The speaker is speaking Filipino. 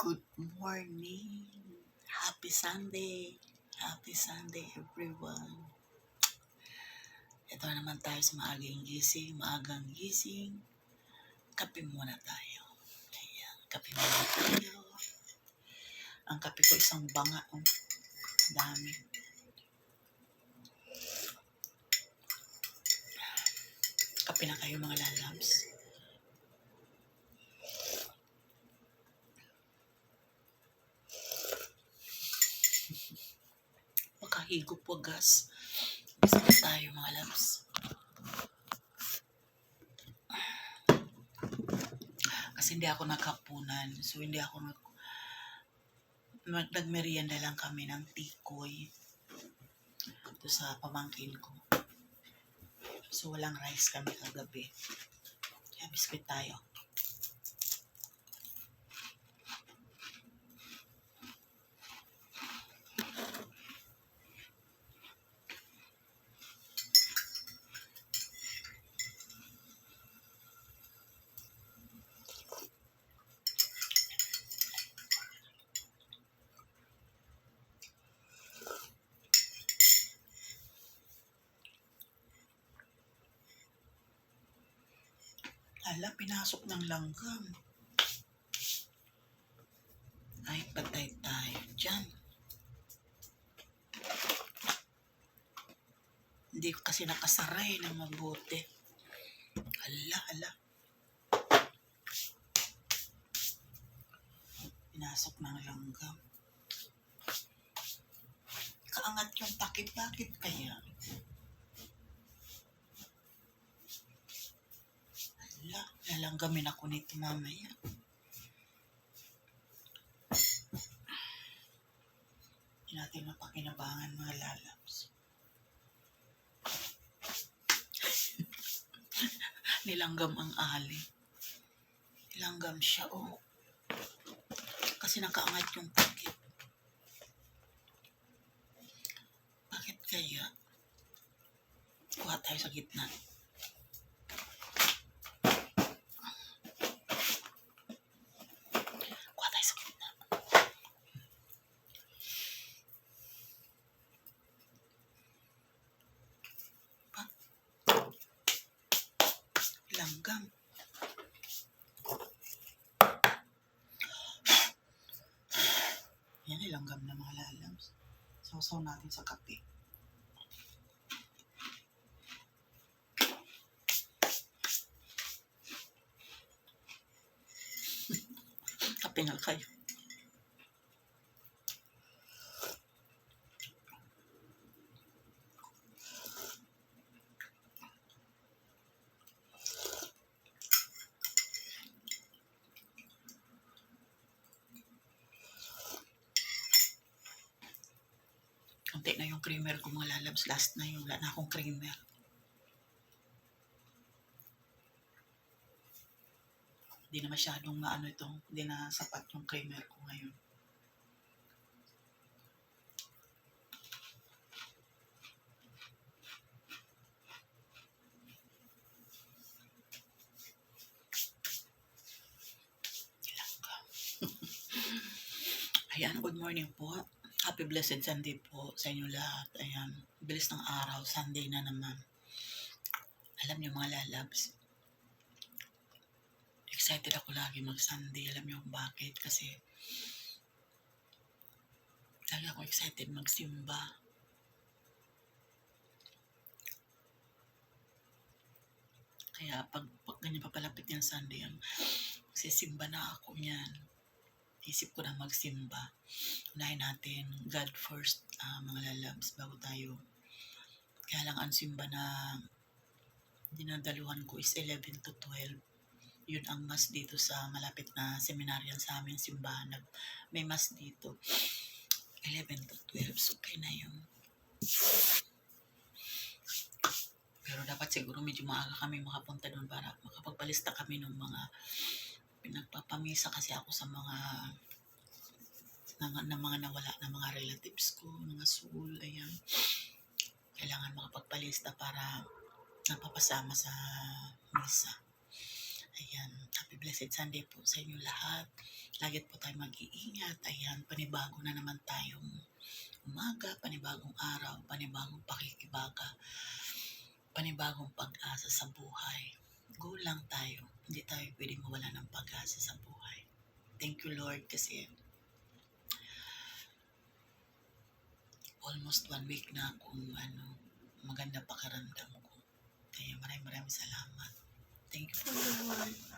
Good morning. Happy Sunday. Happy Sunday, everyone. Ito na naman tayo sa maagang gising, maagang gising. Kape muna tayo. Ayan, kape muna tayo. Ang kape ko isang banga. Oh. Dami. Kape na kayo mga lalabs. Makahigop wagas. Bisa na tayo mga labs. Kasi hindi ako nakapunan. So hindi ako nag- nagmerienda lang kami ng tikoy. Ito sa pamangkin ko. So walang rice kami kagabi. Kaya biskuit tayo. Ala, pinasok ng langgam. Ay, patay tayo dyan. Hindi ko kasi nakasaray na mabuti. Ala, ala. Pinasok ng langgam. Kaangat yung takip. Bakit kaya? Lalanggamin ako nito mamaya. Hindi natin mapakinabangan mga lalabs. Nilanggam ang ali. Nilanggam siya, oh. Kasi nakaangat yung takip. Bakit kaya? Kuha tayo sa gitna. Kuha tayo sa gitna. Pa. Langgam. Yan ay langgam na mga lalams. Sausaw natin sa kape. Kape nga kayo. Kunti na yung creamer ko mga lalabs. Last na yung wala na akong creamer. Hindi na masyadong maano itong, hindi na sapat yung creamer ko ngayon. Ayan, good morning po. Happy blessed Sunday po sa inyo lahat. Ayan, bilis ng araw, Sunday na naman. Alam niyo mga lalabs, excited ako lagi mag-Sunday. Alam niyo kung bakit? Kasi lagi ako excited magsimba. Kaya pag, pag ganyan papalapit yung Sunday, ang sisimba na ako niyan. Isip ko na magsimba. Unahin natin God first, ah, mga lalabs, bago tayo. Kaya lang ang simba na dinadaluhan ko is 11 to 12 yun ang mas dito sa malapit na seminaryan sa amin simbahan. May mas dito. 11 to 12. So, okay na yun. Pero dapat siguro medyo maaga kami makapunta doon para makapagpalista kami ng mga pinagpapamisa kasi ako sa mga na, na mga nawala na mga relatives ko, mga soul, ayan. Kailangan makapagpalista para napapasama sa misa. Ayan. Happy Blessed Sunday po sa inyo lahat. Lagi po tayo mag-iingat. Ayan, panibago na naman tayong umaga, panibagong araw, panibagong pakikibaga, panibagong pag-asa sa buhay. Go lang tayo. Hindi tayo pwede mawala ng pag-asa sa buhay. Thank you Lord kasi almost one week na akong ano, maganda pakaramdam ko. Kaya maraming maraming salamat. Thank you Lord.